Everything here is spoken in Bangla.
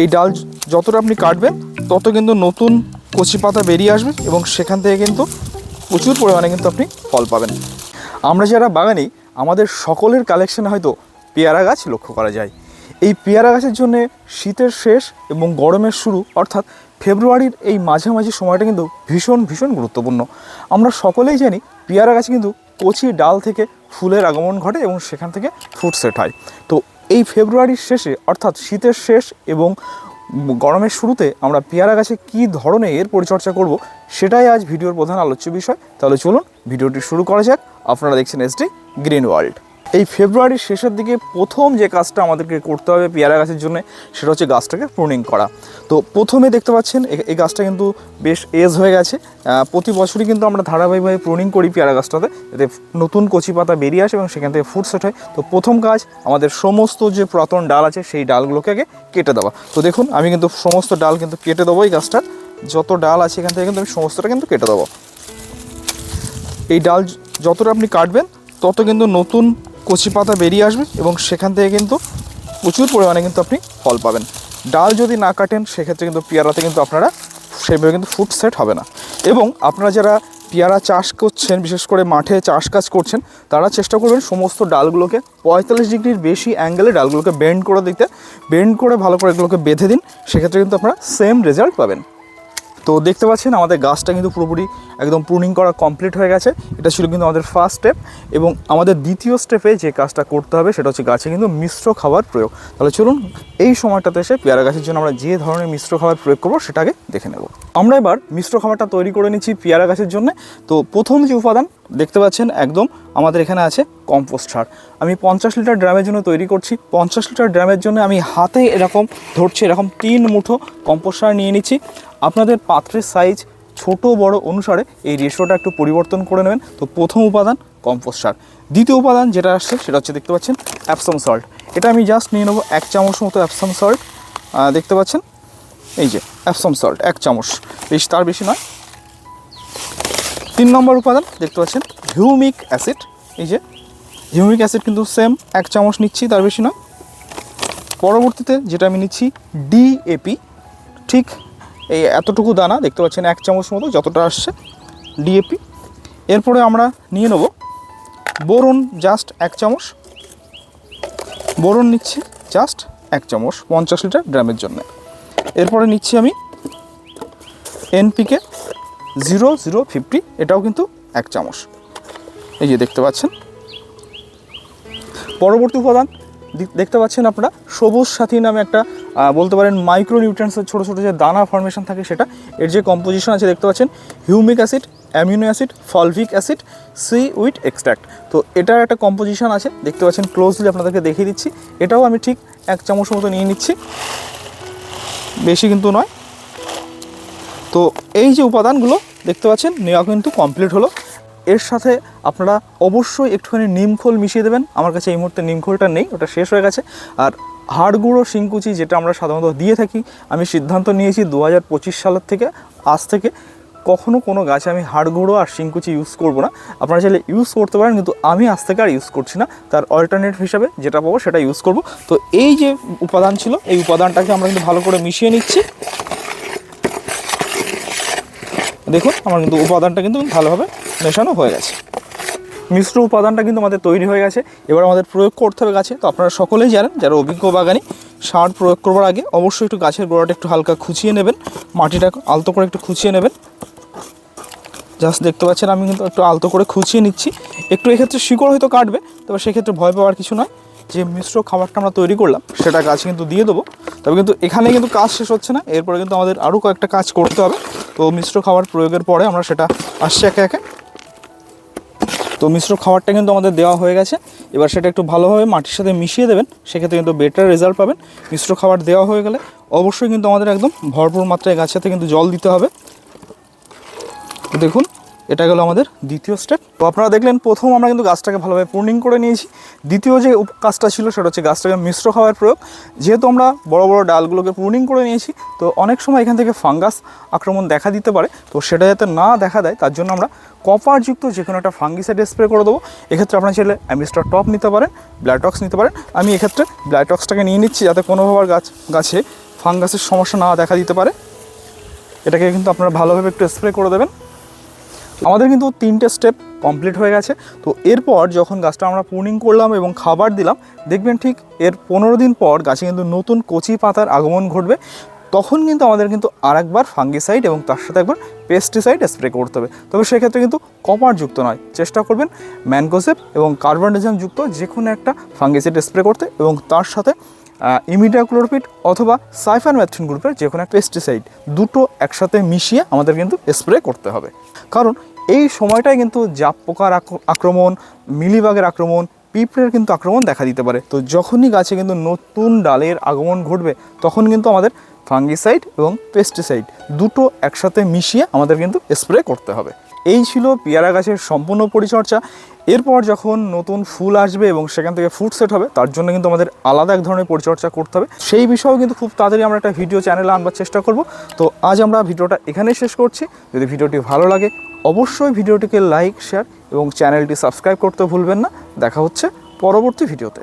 এই ডাল যতটা আপনি কাটবেন, তত কিন্তু নতুন কচি পাতা বেরিয়ে আসবে এবং সেখান থেকে কিন্তু প্রচুর পরিমাণে কিন্তু আপনি ফল পাবেন। আমরা যারা বাগানি, আমাদের সকলের কালেকশনে হয়তো পেয়ারা গাছ লক্ষ্য করা যায়। এই পেয়ারা গাছের জন্য শীতের শেষ এবং গরমের শুরু, অর্থাৎ ফেব্রুয়ারির এই মাঝামাঝি সময়টা কিন্তু ভীষণ ভীষণ গুরুত্বপূর্ণ। আমরা সকলেই জানি পেয়ারা গাছে কিন্তু কচি ডাল থেকে ফুলের আগমন ঘটে এবং সেখান থেকে ফ্রুট সেট হয়। তো এই ফেব্রুয়ারির শেষে, অর্থাৎ শীতের শেষ এবং গরমের শুরুতে আমরা পেয়ারা গাছে কী ধরনের এর পরিচর্যা করব, সেটাই আজ ভিডিওর প্রধান আলোচ্য বিষয়। তাহলে চলুন, ভিডিওটি শুরু করা যাক। আপনারা দেখছেন এসডি গ্রিন ওয়ার্ল্ড এই ফেব্রুয়ারির শেষের দিকে প্রথম যে কাজটা আমাদেরকে করতে হবে পেয়ারা গাছের জন্য, সেটা হচ্ছে গাছটাকে প্রুনিং করা। তো প্রথমে দেখতে পাচ্ছেন এই গাছটা কিন্তু বেশ এজ হয়ে গেছে। প্রতি বছরই কিন্তু আমরা ধারাবাহিকভাবে প্রুনিং করি পেয়ারা গাছটাতে, যাতে নতুন কচি পাতা বেরিয়ে আসে এবং সেখান থেকে ফুড সেট হয়। তো প্রথম কাজ, আমাদের সমস্ত যে পুরাতন ডাল আছে, সেই ডালগুলোকে আগে কেটে দেওয়া। তো দেখুন, আমি কিন্তু সমস্ত ডাল কিন্তু কেটে দেবো এই গাছটার। যত ডাল আছে এখান থেকে কিন্তু আমি সমস্তটা কিন্তু কেটে দেবো। এই ডাল যতটা আপনি কাটবেন, তত কিন্তু নতুন কচি পাতা বেরিয়ে আসবে এবং সেখান থেকে কিন্তু প্রচুর পরিমাণে কিন্তু আপনি ফল পাবেন। ডাল যদি না কাটেন, সেক্ষেত্রে কিন্তু পেয়ারাতে কিন্তু আপনারা সেভাবে কিন্তু ফুড সেট হবে না। এবং আপনারা যারা পেয়ারা চাষ করছেন, বিশেষ করে মাঠে চাষ কাজ করছেন, তারা চেষ্টা করবেন সমস্ত ডালগুলোকে পঁয়তাল্লিশ ডিগ্রির বেশি অ্যাঙ্গেলে ডালগুলোকে বেন্ড করে দিতে। বেন্ড করে ভালো করে এগুলোকে বেঁধে দিন, সেক্ষেত্রে কিন্তু আপনারা সেম রেজাল্ট পাবেন। তো দেখতে পাচ্ছেন, আমাদের গাছটা কিন্তু পুরোপুরি একদম প্রুনিং করা কমপ্লিট হয়ে গেছে। এটা ছিল কিন্তু আমাদের ফার্স্ট স্টেপ এবং আমাদের দ্বিতীয় স্টেপে যে কাজটা করতে হবে সেটা হচ্ছে গাছে কিন্তু মিশ্র খাবার প্রয়োগ। তাহলে চলুন এই সময়টাতে এসে পেয়ারা গাছের জন্য আমরা যে ধরনের মিশ্র খাবার প্রয়োগ করব সেটাকে দেখে নেব। আমরা এবার মিশ্র খাবারটা তৈরি করে নিচ্ছি পেয়ারা গাছের জন্য। তো প্রথম যে উপাদান দেখতে পাচ্ছেন, একদম আমাদের এখানে আছে কম্পোস্ট সার। আমি পঞ্চাশ লিটার ড্রামের জন্য তৈরি করছি। পঞ্চাশ লিটার ড্রামের জন্য আমি হাতে এরকম ধরছি, এরকম তিন মুঠো কম্পোস্ট সার নিয়ে নিচ্ছি। আপনাদের পাত্রের সাইজ ছোট বড় অনুসারে এই রেশিওটা একটু পরিবর্তন করে নেবেন। তো প্রথম উপাদান কম্পোস্ট সার। দ্বিতীয় উপাদান যেটা আসছে সেটা হচ্ছে দেখতে পাচ্ছেন অ্যাপসাম সল্ট এটা আমি জাস্ট নিয়ে নেব এক চামচ মতো অ্যাপসাম সল্ট দেখতে পাচ্ছেন? এই যে অ্যাপসাম সল্ট এক চামচ। বেশ, তার বেশি নয়। তিন নম্বর উপাদান দেখতে পাচ্ছেন হিউমিক অ্যাসিড এই যে হিউমিক অ্যাসিড কিন্তু সেম এক চামচ নিচ্ছি, তার বেশি নয়। পরবর্তীতে যেটা আমি নিচ্ছি ডিএপি ঠিক এই এতটুকু দানা, দেখতে পাচ্ছেন এক চামচ মতো যতটা আসছে ডিএপি এরপরে আমরা নিয়ে নেব বোরন জাস্ট এক চামচ। বোরন নিচ্ছি জাস্ট এক চামচ পঞ্চাশ লিটার ড্রামের জন্য। এরপরে নিচ্ছি আমি এনপিকে জিরো জিরো ফিফটি এটাও কিন্তু এক চামচ। এই যে দেখতে পাচ্ছেন। পরবর্তী উপাদান দেখতে পাচ্ছেন আপনারা, সবুজ সাথী নামে একটা বলতে পারেন মাইক্রো নিউট্রিয়েন্টসের ছোটো ছোটো যে দানা ফর্মেশন থাকে সেটা, এর যে কম্পোজিশন আছে দেখতে পাচ্ছেন humic acid amino acid fulvic acid seaweed extract তো এটার একটা কম্পোজিশন আছে, দেখতে পাচ্ছেন ক্লোজলি আপনাদেরকে দেখিয়ে দিচ্ছি, এটাও আমি ঠিক এক চামচ মতো নিয়ে নিচ্ছি, বেশি কিন্তু নয়। তো এই যে উপাদানগুলো, দেখতে পাচ্ছেন, নেওয়া কিন্তু কমপ্লিট হলো। এর সাথে আপনারা অবশ্যই একটুখানি নিমখোল মিশিয়ে দেবেন। আমার কাছে এই মুহূর্তে নিমখোলটা নেই, ওটা শেষ হয়ে গেছে। আর হাড় গুঁড়ো শিংকুচি যেটা আমরা সাধারণত দিয়ে থাকি, আমি সিদ্ধান্ত নিয়েছি দু হাজার পঁচিশ সালের থেকে, আজ থেকে কখনো কোনো গাছে আমি হাড় গুঁড়ো আর শিংকুচি ইউজ করব না। আপনারা চাইলে ইউজ করতে পারেন, কিন্তু আমি আজ থেকে আর ইউজ করছি না। তার অল্টারনেট হিসাবে যেটা পাবো সেটা ইউজ করব। তো এই যে উপাদান ছিল, এই উপাদানটাকে আমরা কিন্তু ভালো করে মিশিয়ে নিচ্ছি। দেখুন, আমার কিন্তু উপাদানটা কিন্তু ভালোভাবে মেশানো হয়ে গেছে। মিশ্র উপাদানটা কিন্তু আমাদের তৈরি হয়ে গেছে। এবার আমাদের প্রয়োগ করতে হবে গাছে। তো আপনারা সকলেই জানেন, যারা অভিজ্ঞ বাগানি, সার প্রয়োগ করবার আগে অবশ্যই একটু গাছের গোড়াটা একটু হালকা খুঁচিয়ে নেবেন, মাটিটা আলতো করে একটু খুঁচিয়ে নেবেন। জাস্ট দেখতে পাচ্ছেন, আমি কিন্তু একটু আলতো করে খুঁচিয়ে নিচ্ছি। একটু এক্ষেত্রে শিকড় হয়তো কাটবে, তবে সেক্ষেত্রে ভয় পাওয়ার কিছু নয়। যে মিশ্র খাবারটা আমরা তৈরি করলাম, সেটা গাছে কিন্তু দিয়ে দেবো। তবে কিন্তু এখানে কিন্তু কাজ শেষ হচ্ছে না। এরপরে কিন্তু আমাদের আরও কয়েকটা কাজ করতে হবে। তো মিশ্র খাবার প্রয়োগের পরে আমরা সেটা আসছি একে একে। তো মিশ্র খাবারটা কিন্তু আমাদের দেওয়া হয়ে গেছে। এবার সেটা একটু ভালোভাবে মাটির সাথে মিশিয়ে দেবেন। সেক্ষেত্রে কিন্তু বেটার রেজাল্ট পাবেন। মিশ্র খাবার দেওয়া হয়ে গেলে অবশ্যই কিন্তু আমাদের একদম ভরপুর মাত্রায় গাছেতে কিন্তু জল দিতে হবে। দেখুন এটা গেল আমাদের দ্বিতীয় স্টেপ তো আপনারা দেখলেন প্রথম আমরা কিন্তু গাছটাকে ভালোভাবে পূর্ণিং করে নিয়েছি। দ্বিতীয় যে কাজটা ছিল সেটা হচ্ছে গাছটাকে মিশ্র খাওয়ার প্রয়োগ। যেহেতু আমরা বড় বড় ডালগুলোকে পূর্ণিং করে নিয়েছি, তো অনেক সময় এখান থেকে ফাঙ্গাস আক্রমণ দেখা দিতে পারে। তো সেটা যাতে না দেখা দেয়, তার জন্য আমরা কপারযুক্ত যে কোনো একটা ফাঙ্গিসাইড স্প্রে করে দেবো। এক্ষেত্রে আপনার চাইলে অ্যামিস্টার টপ নিতে পারেন ব্লাইটক্স নিতে পারেন। আমি এক্ষেত্রে ব্লাইটক্সটাকে নিয়ে নিচ্ছি যাতে কোনোভাবে গাছ, গাছে ফাঙ্গাসের সমস্যা না দেখা দিতে পারে। এটাকে কিন্তু আপনারা ভালোভাবে একটু স্প্রে করে দেবেন। আমাদের কিন্তু তিনটে স্টেপ কমপ্লিট হয়ে গেছে। তো এরপর যখন গাছটা আমরা প্রুনিং করলাম এবং খাবার দিলাম, দেখবেন ঠিক এর পনেরো দিন পর গাছে কিন্তু নতুন কচি পাতার আগমন ঘটবে। তখন কিন্তু আমাদের কিন্তু আরেকবার ফাঙ্গিসাইড এবং তার সাথে একবার পেস্টিসাইড স্প্রে করতে হবে। তবে সেক্ষেত্রে কিন্তু কপারযুক্ত নয়। চেষ্টা করবেন ম্যানকোসেপ এবং কার্বনডিজম যুক্ত যে কোনো একটা ফাঙ্গিসাইড স্প্রে করতে এবং তার সাথে ইমিডাক্লোরপিড অথবা সাইফারম্যাথ্রিন গ্রুপের যে কোনো পেস্টিসাইড দুটো একসাথে মিশিয়ে আমাদের কিন্তু স্প্রে করতে হবে। কারণ এই সময়টায় কিন্তু জাপ পোকার আক্র- আক্রমণ, মিলিবাগের আক্রমণ, পিঁপড়ের কিন্তু আক্রমণ দেখা দিতে পারে। তো যখনই গাছে কিন্তু নতুন ডালের আগমন ঘটবে, তখন কিন্তু আমাদের ফাঙ্গিসাইড এবং পেস্টিসাইড দুটো একসাথে মিশিয়ে আমাদের কিন্তু স্প্রে করতে হবে। এই ছিল পেয়ারা গাছের সম্পূর্ণ পরিচর্যা। এরপর যখন নতুন ফুল আসবে এবং সেখান থেকে ফুড সেট হবে, তার জন্য কিন্তু আমাদের আলাদা এক ধরনের পরিচর্যা করতে হবে। সেই বিষয়েও কিন্তু খুব তাড়াতাড়ি আমরা একটা ভিডিও চ্যানেলে আনবার চেষ্টা করব। তো আজ আমরা ভিডিওটা এখানেই শেষ করছি। যদি ভিডিওটি ভালো লাগে, অবশ্যই ভিডিওটিকে লাইক, শেয়ার এবং চ্যানেলটি সাবস্ক্রাইব করতে ভুলবেন না। দেখা হচ্ছে পরবর্তী ভিডিওতে।